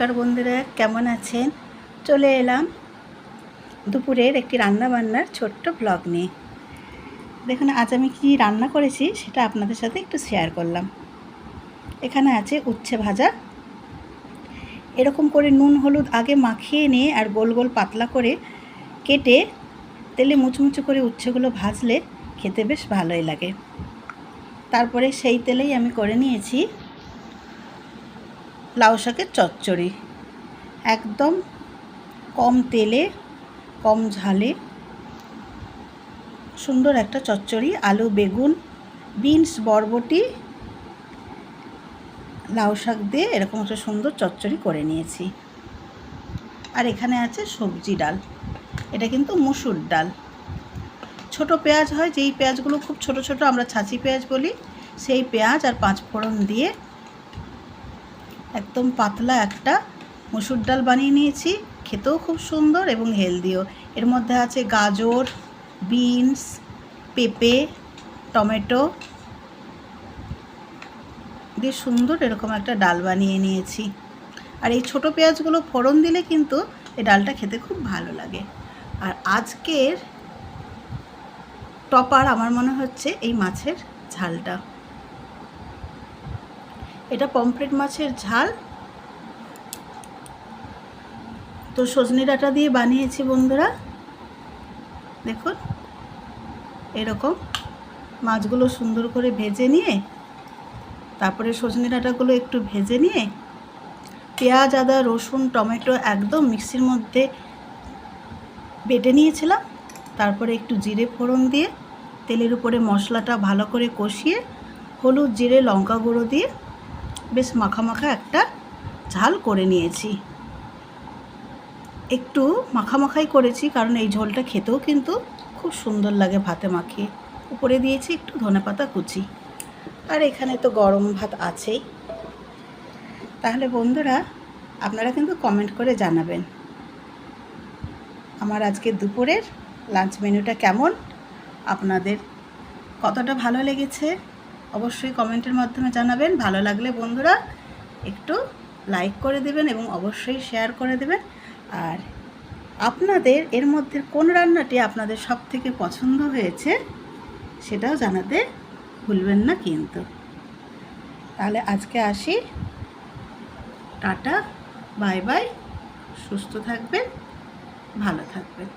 নমস্কার বন্ধুরা, কেমন আছেন? চলে এলাম দুপুরের একটি রান্না বান্নার ছোট্ট ব্লগ নিয়ে। দেখুন, আজ আমি কি রান্না করেছি সেটা আপনাদের সাথে একটু শেয়ার করলাম। এখানে আছে উচ্ছে ভাজা। এরকম করে নুন, হলুদ আগে মাখিয়ে নিয়ে আর গোল গোল পাতলা করে কেটে তেলে মুচমুচু করে উচ্ছেগুলো ভাজলে খেতে বেশ ভালোই লাগে। তারপরে সেই তেলেই আমি করে নিয়েছি লাউ শাকের চচ্চড়ি। একদম কম তেলে, কম ঝালে সুন্দর একটা চচ্চড়ি, আলু, বেগুন, বিনস, বরবটি, লাউ শাক দিয়ে এরকম একটা সুন্দর চচ্চড়ি করে নিয়েছি। আর এখানে আছে সবজি ডাল। এটা কিন্তু মুসুর ডাল। ছোট পেঁয়াজ হয়, যেই পেঁয়াজগুলো খুব ছোট ছোট আমরা ছাঁচি পেঁয়াজ বলি, সেই পেঁয়াজ আর পাঁচ ফোড়ন দিয়ে একদম পাতলা একটা মুসুর ডাল বানিয়ে নিয়েছি। খেতেও খুব সুন্দর এবং হেলদিও। এর মধ্যে আছে গাজর, বিনস, পেঁপে, টমেটো দিয়ে সুন্দর এরকম একটা ডাল বানিয়ে নিয়েছি। আর এই ছোটো পেঁয়াজগুলো ফোড়ন দিলে কিন্তু এই ডালটা খেতে খুব ভালো লাগে। আর আজকের টপার আমার মনে হচ্ছে এই মাছের ঝালটা। এটা পমফ্রেট মাছের ঝাল। তো সজনে ডাঁটা দিয়ে বানিয়েছি বন্ধুরা। দেখুন, এরকম মাছগুলো সুন্দর করে ভেজে নিয়ে, তারপরে সজনে ডাঁটাগুলো একটু ভেজে নিয়ে, পেঁয়াজ, আদা, রসুন, টমেটো একদম মিক্সির মধ্যে বেটে নিয়েছিলাম। তারপরে একটু জিরে ফোড়ন দিয়ে, তেলের উপরে মশলাটা ভালো করে কষিয়ে, হলুদ, জিরে, লঙ্কা গুঁড়ো দিয়ে বেশ মাখা মাখা একটা ঝাল করে নিয়েছি। একটু মাখামাখাই করেছি, কারণ এই ঝোলটা খেতেও কিন্তু খুব সুন্দর লাগে ভাতে মাখিয়ে। উপরে দিয়েছি একটু ধনেপাতা কুচি। আর এখানে তো গরম ভাত আছেই। তাহলে বন্ধুরা, আপনারা কিন্তু কমেন্ট করে জানাবেন, আমার আজকে দুপুরের লাঞ্চ মেনুটা কেমন? আপনাদের কতটা ভালো লেগেছে? অবশ্যই কমেন্টের মাধ্যমে জানাবেন। ভালো লাগলে বন্ধুরা একটু লাইক করে দেবেন এবং অবশ্যই শেয়ার করে দেবেন। আর আপনাদের এর মধ্যে কোন রান্নাটি আপনাদের সব থেকে পছন্দ হয়েছে সেটাও জানাতে ভুলবেন না কিন্তু। তাহলে আজকে আসি। টাটা, বাই বাই, সুস্থ থাকবেন, ভালো থাকবেন।